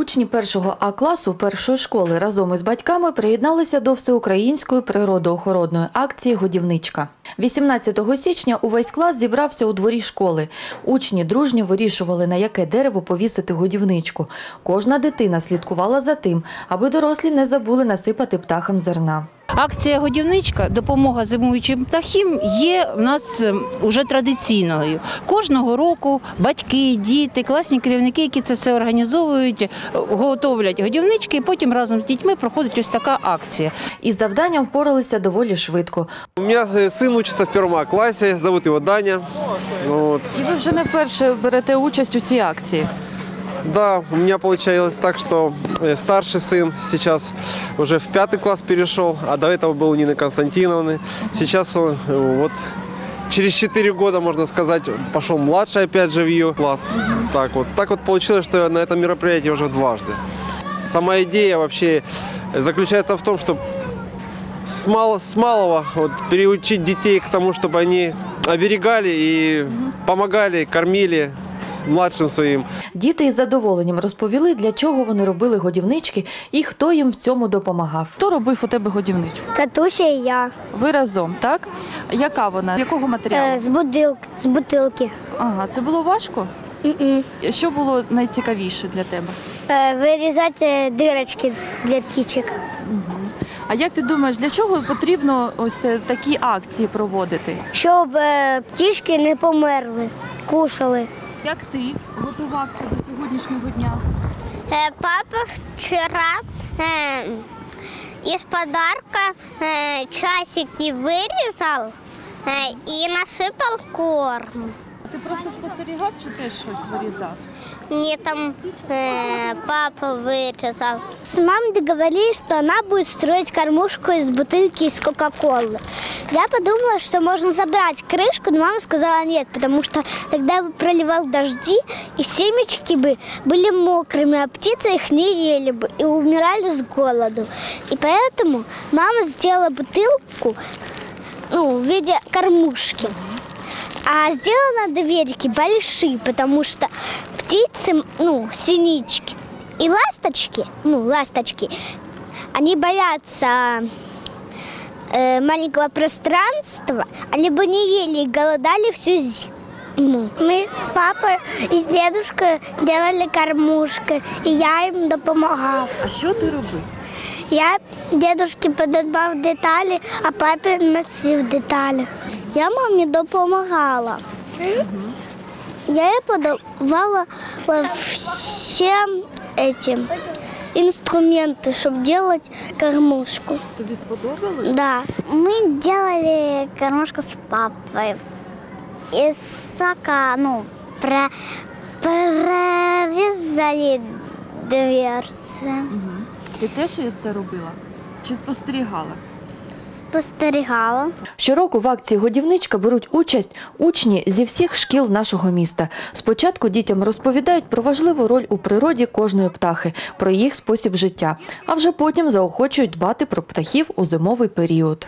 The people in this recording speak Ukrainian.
Учні першого А класу першої школи разом із батьками приєдналися до всеукраїнської природоохоронної акції Годівничка. 18 січня увесь клас зібрався у дворі школи. Учні дружньо вирішували, на яке дерево повісити годівничку. Кожна дитина слідкувала за тим, аби дорослі не забули насипати птахам зерна. Акція Годівничка допомога зимуючим птахам є в нас ем, уже традиційною. Кожного року батьки, діти, класні керівники, які це все організовують, е, готовлять годівнички, і потім разом з дітьми проходить ось така акція. Із завданням впоралися доволі швидко. У меня э, сын учится в первом А классе, зовут его Даня. Вот. І ви вже не вперше берете участь у цій акції. Да, у меня получилось так, что э, старший сын сейчас Уже в пятый класс перешел, а до этого был Нины Константиновны. Сейчас он э, вот через 4 года, можно сказать, пошел младший опять же в ее класс. Так вот, так вот получилось, что я на этом мероприятии уже дважды. Сама идея вообще заключается в том, что с, мало, с малого вот, переучить детей к тому, чтобы они оберегали и помогали, кормили младшим своим. Діти із задоволенням розповіли, для чого вони робили годівнички і хто їм в цьому допомагав. Хто робив у тебе годівничку? Катуся і я. Ви разом, так? Яка вона? З якого матеріалу? Е, з бутилки. З бутилки. Ага, це було важко? М-м. Що було найцікавіше для тебе? Е, вирізати е, дирочки для птічок. А як ти думаєш, для чого потрібно ось такі акції проводити? Щоб птічки не померли, кушали. Як ти готувався до сьогоднішнього дня? Э, Папа вчера э, из подарка э, часики вырезал э, и насыпал корм. Ти просто спостерігав чи теж щось вирізав? Мне там э, папа вырезал. С мамой договорились, что она будет строить кормушку из бутылки из Кока-Колы. Я подумала, что можно забрать крышку, но мама сказала нет, потому что тогда бы проливал дожди, и семечки бы были мокрыми, а птицы их не ели бы и умирали с голоду. И поэтому мама сделала бутылку ну, в виде кормушки. А сделала дверики большие, потому что птицы, ну, синички и ласточки, ну, ласточки, они боятся э, маленького пространства, они бы не ели и голодали всю зиму. Мы с папой и с дедушкой делали кормушки, и я им допомагав. А що ти робив? Я дедушці подобав деталі, а папі носив деталі. Я мамі допомагала. Я їй подавала всі ці інструменти, щоб робити кормушку. Тобі сподобалось? Да. Мы делали кормушку с папой. Из сока, ну, про, прорезали дверцы. Ти теж це робила? Чи спостерігала? Спостерігала. Щороку в акції Годівничка беруть участь учні зі всіх шкіл нашого міста. Спочатку дітям розповідають про важливу роль у природі кожної птахи, про їх спосіб життя, а вже потім заохочують дбати про птахів у зимовий період.